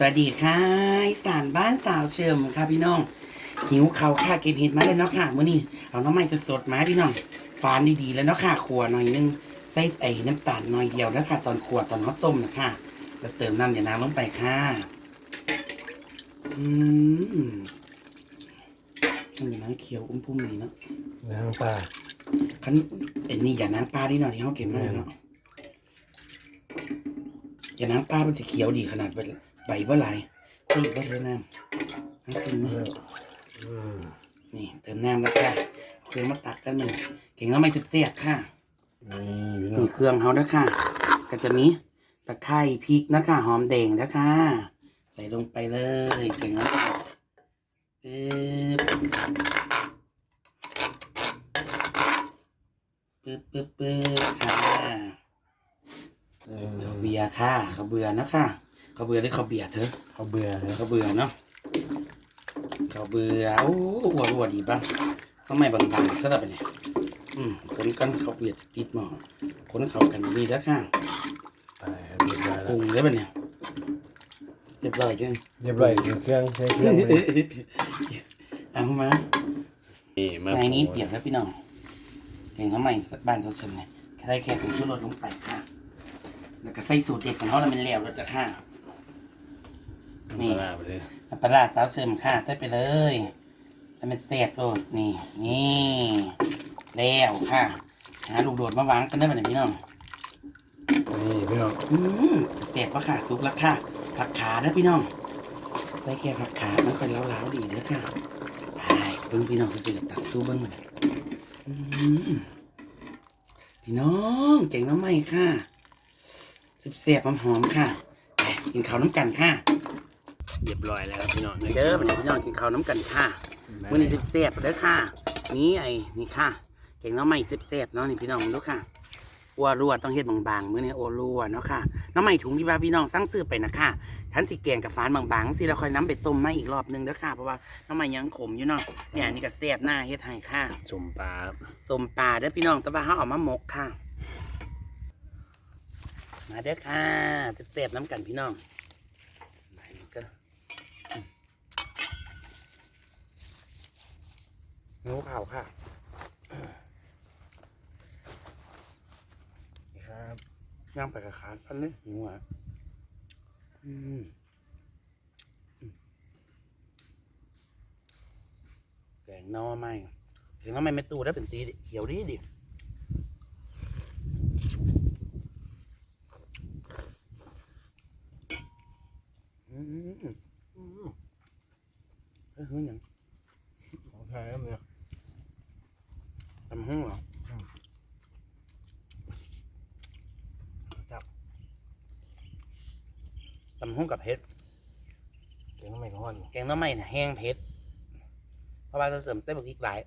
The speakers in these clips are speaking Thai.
สวัสดีค่ะอีสานบ้านสาวเชิมค่ะพี่น้อง หิวเขาวค่ะเก็บเห็ดมาเลยเนาะค่ะมื้อนี้เอาน้องไม้สดๆมาให้พี่น้องฟานดีๆแล้วเนาะค่ะขัวหน่อยนึงใส่ไอ้น้ำตาลหน่อยเดียวแล้วค่ะ ตอนขัวตอนเขาต้มนะค่ะแล้วเติมน้ำอย่าน้ำลงไปค่ะอืมมันมีน้ำเขียวอุ้มพุ่มดีเนาะน้ำปลาคันไอ้นี่อย่าน้ำปลาดีหน่อยที่เขาเก็บมาเลยเนาะอย่าน้ำปลามันจะเขียวดีขนาดใบ ใบว่าลายคุยว่าเธอน้ำน้ำขึ้นมาอืมนี่เติมน้ำแล้วค่ะเอาเครื่องมาตักกันหนึ่งเก่งแล้วไม่เสียกๆค่ะนี่พี่น้อมีงเครื่องเขาด้วยค่ะ ก็จะมีตะไคร้พริกนะคะหอมแดงนะคะใส่ลงไปเลยเก่งแล้วค่ะปึ๊บปึ๊บปึ๊บปึ๊บค่ะเออเขาเบียร์ค่ะเขาเบื่อนะคะ เขาเบื่อหรือเขาเบียร์เธอเขาเบื่อเลยเขาเบื่อเนาะเขาเบื่อโอ้อวดอวดดีป่ะต้องไม่บางๆซะแล้วไปเนี่ยอืมคนกันเขาเบียดติดหม้อคนเขากันมีแล้วค่ะไปเรียบร้อยปแล้รุวงได้ปะเนี่ยเรียบร้อยจังเรียบร้อยถึงเครื่องใช้เครื่องเลยเอามานี่มาในนี้เดี๋ยวแล้วพี่น้องเก่งเขาใหม่บ้านเขาเชิญเนี่ยแค่ได้แค่ผงชูรสลงไปค่ะ แล้วก็ใส่สูตรเด็ดของเขาแล้วมันแล้วแล้วจ้ะค่ะ นี่ปลาไปเลยน้ำปลาร้าสาวเชิมค่ะใส่ไปเลยแล้วมันแซ่บโลดนี่ นี่แล้วค่ะ หาลูกโดดมาวางกันได้ปะเนี่ยพี่น้อง นี่พี่น้องอืมแซ่บปะค่ะสุกแล้วค่ะ ผักขาเด้อพี่น้อง ใส่แค่ผักขามันเป็นล้าวๆดีเด้อค่ะไปเบิ้งพี่น้องสิตักสู้เบิ้งมันอืมพี่น้องเก่งน้องใหม่ค่ะสุบแซ่บหอมๆค่ะไปกินข้าวน้ำกันค่ะ เรียบร้อยแล้วครับพี่น้องเด้อพี่น้องกินข้าวน้ำกันค่ะมื้อนี้สุบแซ่บเด้อค่ะ นี่ไอ้นี่ค่ะเก่งน้องใหม่สุบแซ่บเนาะนี่พี่น้องดูค่ะอัวรัวต้องเฮ็ดบางๆมื้อนี้โอรัวเนาะค่ะน้องใหม่ถุงที่ว่าพี่น้องสั่งซื้อไปนะค่ะท่านสิแกงกับฟานบางๆสิแล้วค่อยน้ำไปต้มมาอีกรอบนึงเด้อค่ะเพราะว่าน้องใหม่ยังขมอยู่เนาะเนี่ยอันนี่ก็แซ่บหน้าเฮ็ดให้ค่ะสมปลาครับสมปลาเด้อพี่น้องแต่ว่าเฮาเอามาหมกค่ะ มาเด้อค่ะแซ่บๆน้ำกันพี่น้องไหนก็ งูเผาค่ะนี่ครับย่างไปกับขาสั้นเลยหิวอะอืมอืมแกงหนอไม่แกงหนอไม่ไม่ตู้ได้เป็นตีดิเขียวดีดิอืมอืมเฮ้ยเฮ้ยหยัง ของไทยครับเนี่ย ตำหุ้งเหรอ จับ ตำหุ้งกับเผ็ด เก่งทำไมขอ งนแกงหน้อไม่น่ะแห้งเผ็ดเพราะว่าจะเสริมเส้นบะพริกหลาย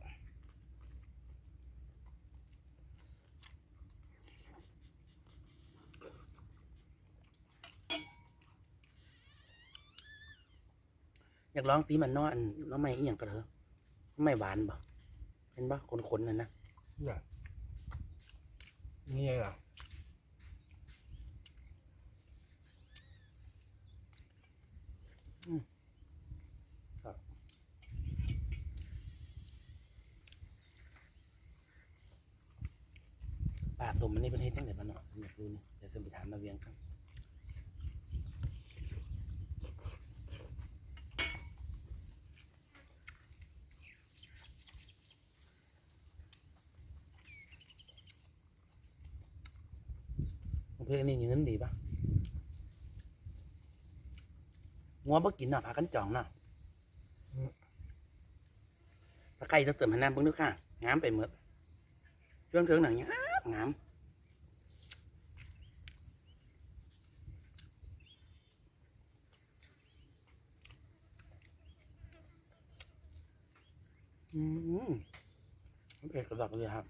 อยากลองสีมันนออันน้อไม่อีหยังกระเถอะน้อไม่หวานบ่เห็นบ่คนๆนั่นนะนี่ไงล่ะ ปลาตุ่มมันนี่เป็นเฮ็ดจังไดบ้านเนาะสำหรับดูนี่เดี๋ยวจะไปถามมาเวียงกันเพื่อนนี่เงินดีปะงัวบ่กินน่ะพากันจองน่ะตะไคร้จะเสริมให้น้ำเบิ่งดูค่ะงามไปหมดเรื่องเถิงหนังงามงามอืม สำหรับเลยครับ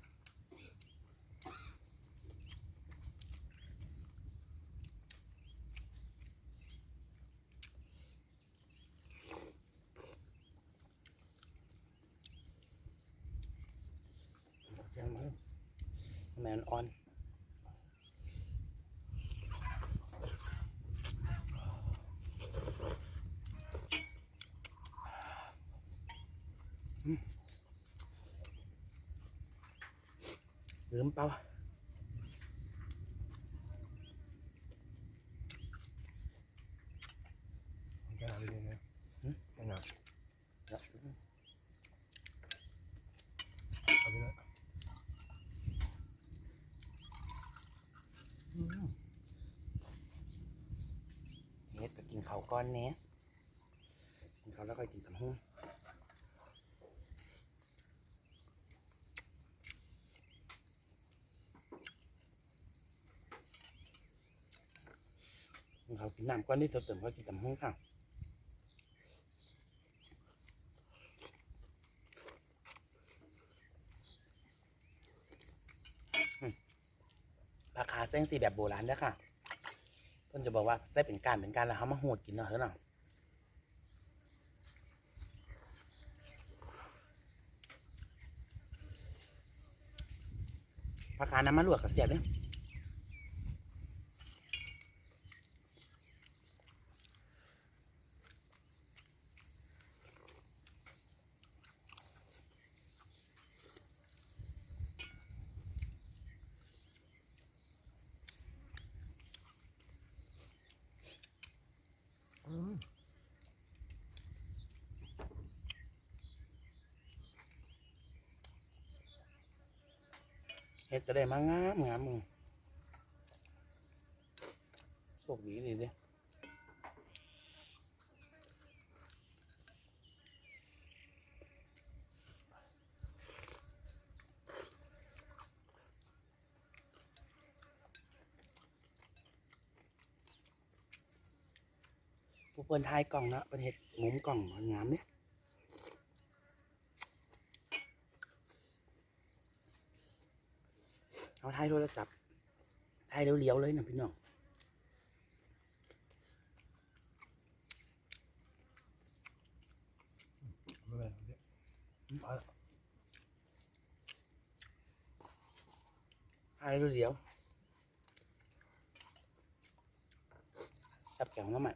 ยงมันแมนออน ลืมเปล่ามันจะหาไปเลยนะไม่หนักเอาไปเลยเฮ็ดก็กินข้าวก้อนเนี้ยกินข้าวแล้วก็กินตำหุ้งกิ นข้าวกินน้ำก้อนที่เติมก็กินตำหุ้งค่ะอืมราคาเส้นสีแบบโบราณเด้อค่ะเพิ่นจะบอกว่าใส่เป็นการเป็นการแล้วเขามาโหดกินเนาะเถอะเนาะผักกาดน้ำมันลวกกับเสียบเนี่ย ดจะได้มางามงามมึงโชคดีดีเด้ผู้เปิ้นทายกล่องเนาะเป็นเฮ็ดมุมกล่องงามเนี่ย เอายโทรศัพท์ถ่ายเลี้ยวๆเลยนะพี่น้องถ่ายเลี้ยวๆจับแก้วน้ำมัน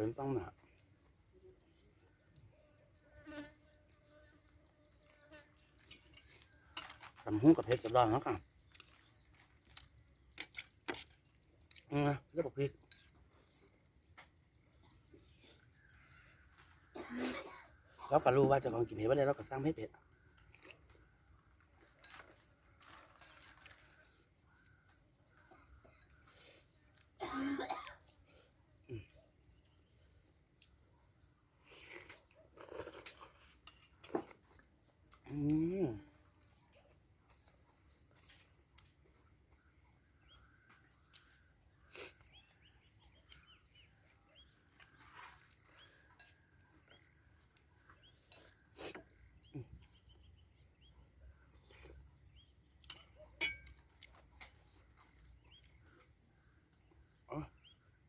เว้นต้องหนาทำหุ้งกับเพชรกับดอนแล้วกันอืมเรียกบอกพริกแล้วก็รู้ว่าจะของกินเผ็ดว่าได้เราก็สร้างให้เผ็ด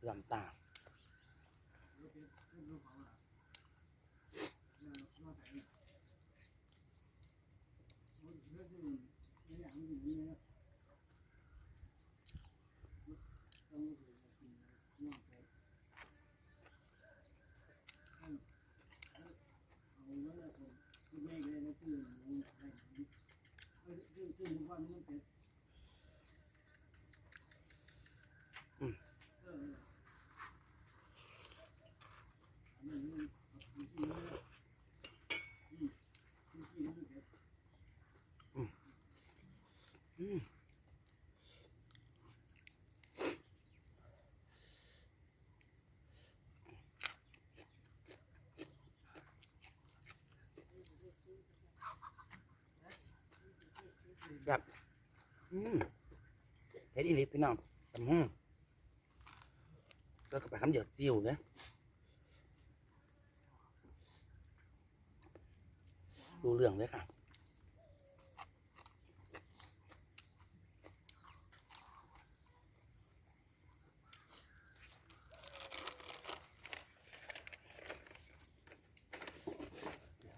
ลำตาล แบบอืมเฮ็ดอีหลิพี่น้องอืมแล้วก็ไปคำเดียวจิ้วเนี่ยดูเรื่องเลยค่ะ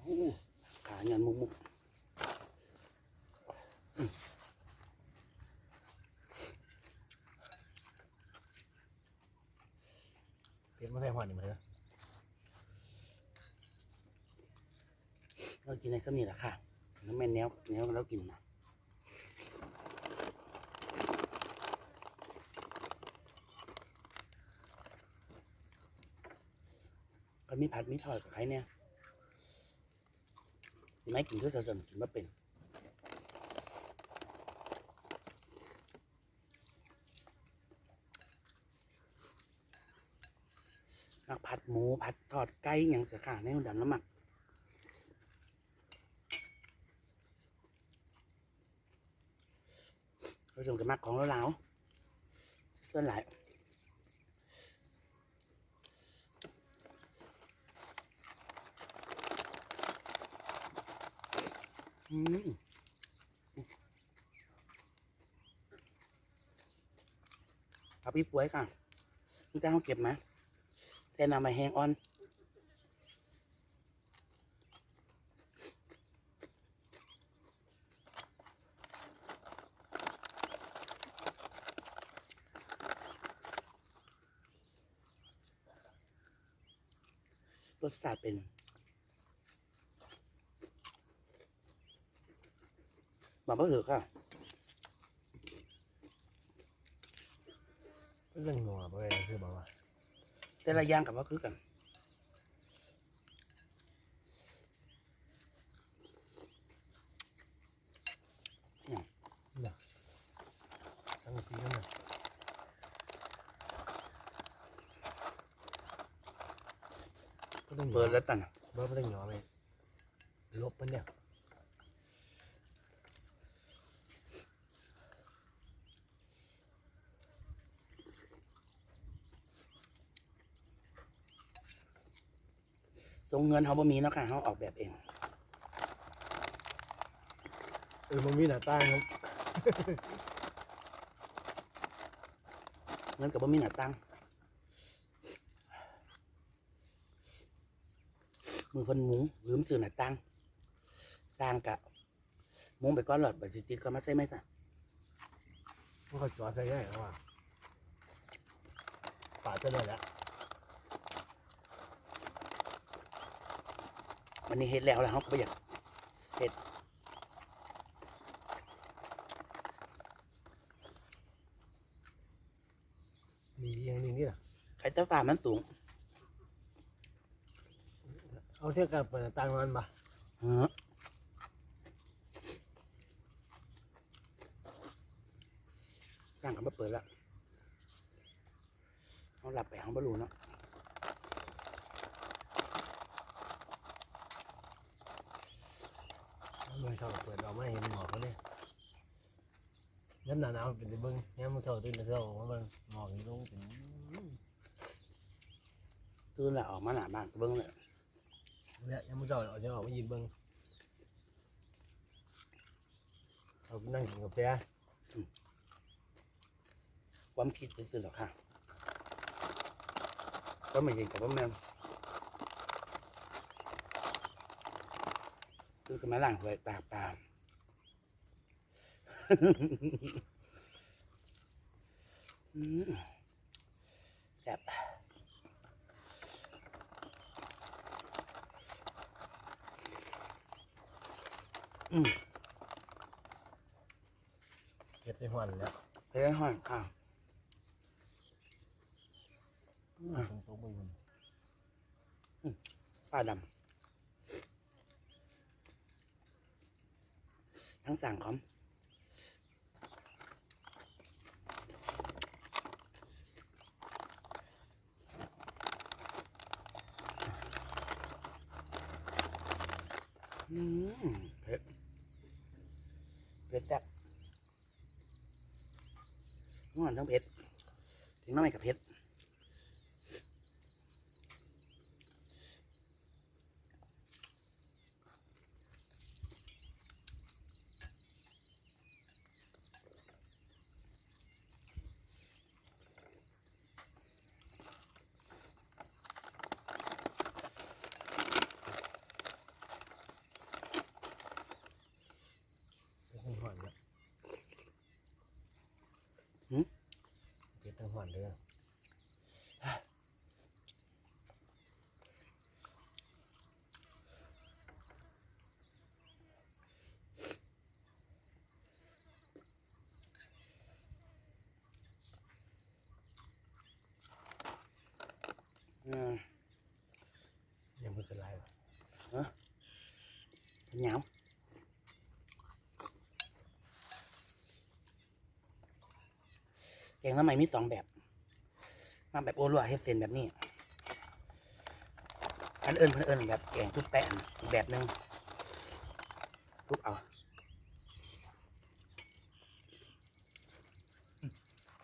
โอ้ขาเงินมุกมุก เผ็ดมาใส่หัวนี่มาเลยเรากินในสมีแหละค่ะน้ำแม่นแนวแนวเรากินนะก็มีผัดมีทอดกับใครเนี่ยไหมกินคือเสริมกินมาเป็น มักผัด หมูผัดทอดไก่อย่างเสียค่ะในดำน้ำหมักเราชมกันมักของเราแล้วส่วนหลายอืมเอาพี่ป่วยค่ะนี่แต่เขาเก็บไหม แต่นำมาแห้งอ่อนรสชาติเป็นมาบ่ถือค่ะเรื่องงัวไปเลยคือบอกว่า แต่ละอย่างกับว่าคือกันตั้งทีนั่นน่ะก็ต้องเปิดแล้วตันเบิร์ดไม่ต้องหยอไปลบมันเนี่ย ทรงเงินเขาบ่มีเนาะค่ะเขาออกแบบเอง เออมันมีหน้าต่างครับเงินกับบ่มีหน้าตั้งมือคนหมุงลืมซื้อหน้าตั้งสร้างกะมุงไปก้อนหลอดบัสิติดก็มาใส่ไหมจ้ะมันก็จอดใส่ได้แล้วว่าป่าดจะได้แล้ว วันนี้เฮ็ดแล้วแล้วเขาก็บ่อยากเฮ็ดมีอย่างนี้นี่แหละใครจะฝ่ามันสูงเอาเทียบกับเปิดหน้าต่างมันมาเออสร้างกันมาเปิดแล้วเขาหลับไปเขาบ่รู้เนาะ ไม่ชอบเปิดออกมาเห็นหมอกเขาเลยย้ำหนาหนาวเป็นเบิ้งย้ำมันเท่าตื่นแต่เช้าว่ามันหมอกนี่ลงเป็นตื่นแล้วออกมาหน้าบ้านก็เบิ่งเลยเนี่ยย้ำมันเช้าเอาจะออกมายืนเบิ้งเอานั่งกินกาแฟความคิดซื่อๆหรอกค่ะก็ไม่เห็นกับว่าแม่ คือสมัยหลังหวยปากปามอืมแซ่บอืมเก็บใส่หัวแล้วเฮ้ยห้อยข้าวตรงตัวมือมันป้าดำ ทั้งสั่งคอมอืมเผ็ดเผ็ดแซ่บ หอนทั้งเผ็ดถึงน้ำใหม่กับเผ็ดเป็นหอนเนี่ยเป็นหอนเด้อ อืม ยังไม่สลายเหนียวแกงน้ำใหม่มีสองแบบ มาแบบโอรัวเฮ็ดเส้นแบบนี้ อันเอิญเพิ่นเอิญแบบแกงทุบแปะอีกแบบหนึ่งทุบเอา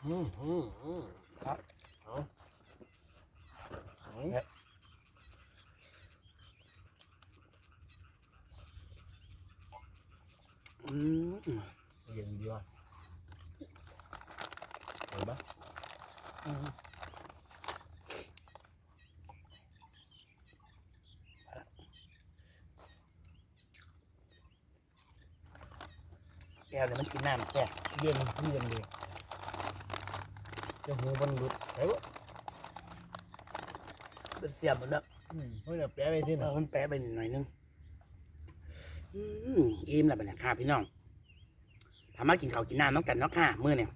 อืมอืมอืมครับเอาเอาอืมเย็นดีว่ะเห็นปะอืมแก้วเนี่ยมันกินน้ำแซ่เย็นเย็นดีจะหูมันหลุดไอ้วะ เป็นเสียบหมดแล้วอืมเฮ้ยเดี๋ยวแปะไปที่ไหนเออมันแปะไปหน่อยนึงอืมอิ่มแล้วบัดนี้ค่ะพี่น้องพามากินข้าวกินน้ำน้องกันเนาะค่ะมื้อเนี่ย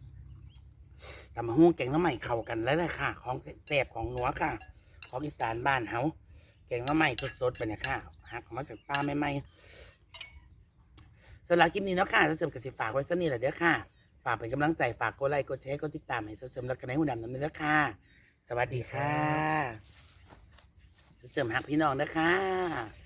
ตำมะฮุ่งแกงน้ำใหม่เข้ากันแล้วเลยค่ะ ของแซ่บของหนัวค่ะ ของอีสานบ้านเฮาแกงน้ำใหม่สดๆไปเนี่ยค่ะหักออกมาจากป้าใหม่ๆสำหรับคลิปนี้เนาะค่ะถ้าเสริมกสิฝากไว้สักนิดแหละเด้อค่ะฝากเป็นกำลังใจฝากกดไลค์กดแชร์กดติดตามให้เสริมรักกันในหุ่นดำน้ำเนื้อค่ะ สวัสดีค่ะ เสริมหักพี่น้องนะคะ